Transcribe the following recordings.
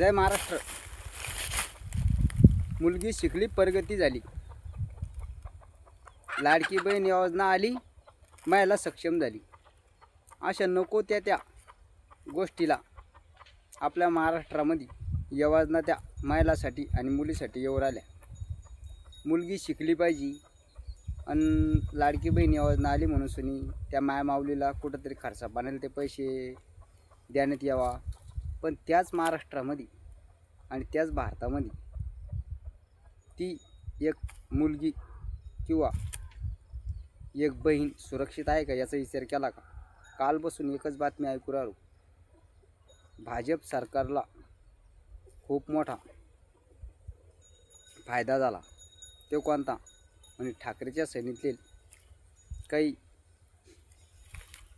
जय महाराष्ट्र. मुलगी शिकली प्रगती झाली. लाडकी बहीण योजना आली महिला सक्षम झाली. अशा नको त्या त्या गोष्टीला आपल्या महाराष्ट्रामध्ये योजना त्या महिलासाठी आणि मुलीसाठी येऊ राहिल्या मुलगी शिकली पाहिजे आणि लाडकी बहीण योजना आली म्हणून सुनी त्या माय माऊलीला कुठंतरी खर्चा पाण्याला ते पैसे देण्यात यावा. पण त्याच महाराष्ट्रामध्ये आणि त्याच भारतामध्ये ती एक मुलगी किंवा एक बहीण सुरक्षित आहे का याचा विचार केला का? कालपासून एकच बातमी ऐकू राहिलो. भाजप सरकारला खूप मोठा फायदा झाला. तो कोणता? आणि ठाकरेच्या सैनीतले काही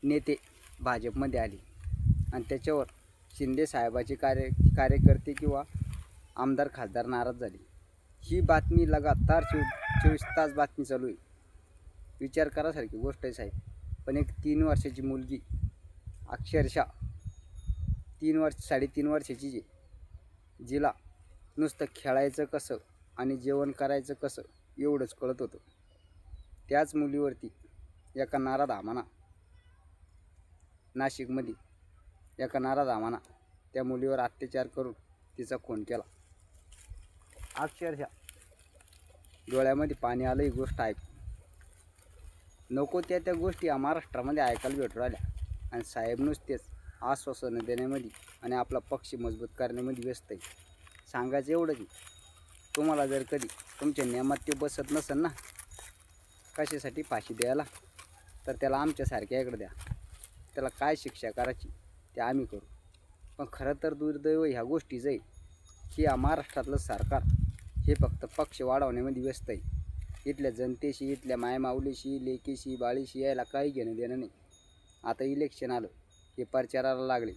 नेते भाजपमध्ये आले. आणि त्याच्यावर शिंदे साहेबाचे कार्य कार्यकर्ते किंवा आमदार खासदार नाराज झाले. ही बातमी लगातार चो चोवीस तास बातमी चालू आहे. विचार करासारखी गोष्ट आहे साहेब. पण एक तीन वर्षाची मुलगी अक्षरशः तीन वर्ष साडेतीन वर्षाची जी जिला नुसतं खेळायचं कसं आणि जेवण करायचं कसं एवढंच कळत होतं. त्याच मुलीवरती एका नारा धामाना नाशिकमध्ये एका नाराज आम्हाला त्या मुलीवर अत्याचार करून तिचा खून केला. अक्षरशः डोळ्यामध्ये पाणी आलं ही गोष्ट ऐक. नको त्या त्या गोष्टी या महाराष्ट्रामध्ये ऐकायला भेटू राहिल्या. आणि साहेब नुसतेच आश्वासनं देण्यामध्ये आणि आपला पक्ष मजबूत करण्यामध्ये व्यस्त आहे सांगायचं एवढं की तुम्हाला जर कधी तुमच्या नियमात ते बसत नसेल ना कशासाठी फाशी द्यायला तर त्याला आमच्यासारख्या इकडे द्या. त्याला काय शिक्षा करायची? ते आम्ही करू. पण खरं तर दुर्दैव ह्या गोष्टीचं आहे की या महाराष्ट्रातलं सरकार हे फक्त पक्ष वाढवण्यामध्ये व्यस्त आहे. इथल्या जनतेशी इथल्या मायमाऊलीशी लेकीशी बाळीशी यायला काही घेणं देणं नाही. आता इलेक्शन आलं हे प्रचाराला लागले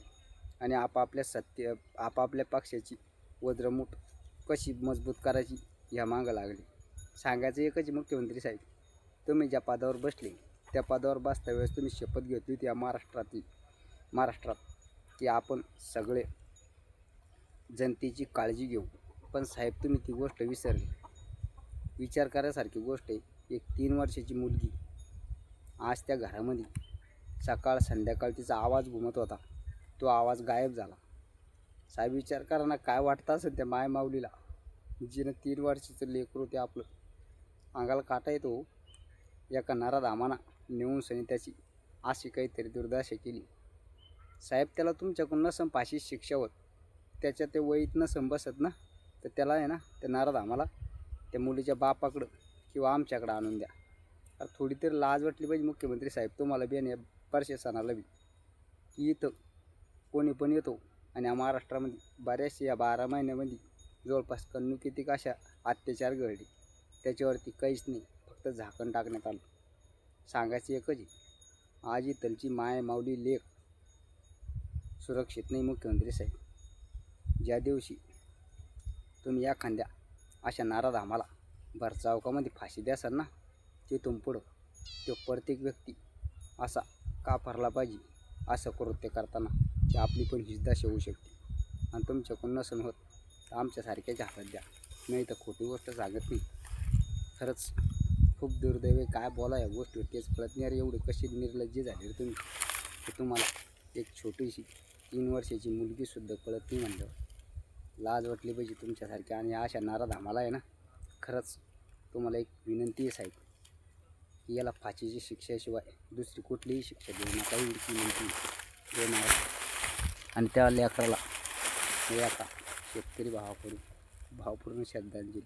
आणि आपापल्या सत्य आपापल्या पक्षाची वज्रमूठ कशी मजबूत करायची ह्या मागं लागली. सांगायचं एकच मुख्यमंत्री साहेब तुम्ही ज्या पदावर बसले त्या पदावर बसता वेळेस तुम्ही शपथ घेतली होती या महाराष्ट्रातील. महाराष्ट्रात की आपण सगळे जनतेची काळजी घेऊ. पण साहेब तुम्ही ती गोष्ट विसरली. विचार करायसारखी गोष्ट आहे. एक तीन वर्षाची मुलगी आज त्या घरामध्ये सकाळ संध्याकाळ तिचा आवाज घुमत होता. तो आवाज गायब झाला. साहेब विचार करा ना काय वाटतं असेल त्या माय माऊलीला? जिनं तीन वर्षाचं लेकरू ते आपलं अंगाला काटा येतो हो. एका नारा आम्हाला नेऊन सनी त्याची अशी काहीतरी दुर्दशा केली. साहेब त्याला तुमच्याकडून नसं फाशी शिक्षा होत. त्याच्या ते वहीत नसं बसत ना तर त्याला आहे ना ते नाराज आम्हाला. त्या मुलीच्या बापाकडं किंवा आमच्याकडं आणून द्या. अरे थोडी तरी लाज वाटली पाहिजे मुख्यमंत्री साहेब. तुम्हाला बी आणि या प्रशासनाला बी. की इथं कोणी पण येतो आणि या महाराष्ट्रामध्ये बऱ्याचशा या बारा महिन्यामध्ये जवळपास कन्नू किती अशा अत्याचार घडले. त्याच्यावरती काहीच नाही फक्त झाकण टाकण्यात आलं. सांगायचं एकच आहे आज इथलची माय माऊली लेख सुरक्षित नाही मुख्यमंत्री साहेब. ज्या दिवशी तुम्ही एखाद्या अशा नाराज आम्हाला भरचावकामध्ये फाशी द्यासाल ना तिथून पुढं तो प्रत्येक व्यक्ती असा का भरला पाहिजे असं कृत्य करताना की आपली पण हिजदाशी होऊ शकते. आणि तुमच्याकडून नसून होत तर आमच्यासारख्याच्या हातात द्या. नाही तर खोटी गोष्ट सांगत नाही. खरंच खूप दुर्दैव काय बोला या गोष्टीवर? तेच कळत नाही अरे एवढे कशी निर्लज्ज झाले रे तुम्ही. तुम्हाला एक छोटीशी तीन वर्षाची मुलगीसुद्धा कळत नाही म्हणलं. लाज वाटली पाहिजे तुमच्यासारख्या आणि अशा नाराज आम्हाला आहे ना खरंच तुम्हाला एक विनंती आहे साहेब की याला फाशीची शिक्षाशिवाय दुसरी कुठलीही शिक्षा देऊ नका ही विनंती देणार. आणि त्या लेकराला लेखा शेतकरी भावाकडून भावपूर्ण श्रद्धांजली.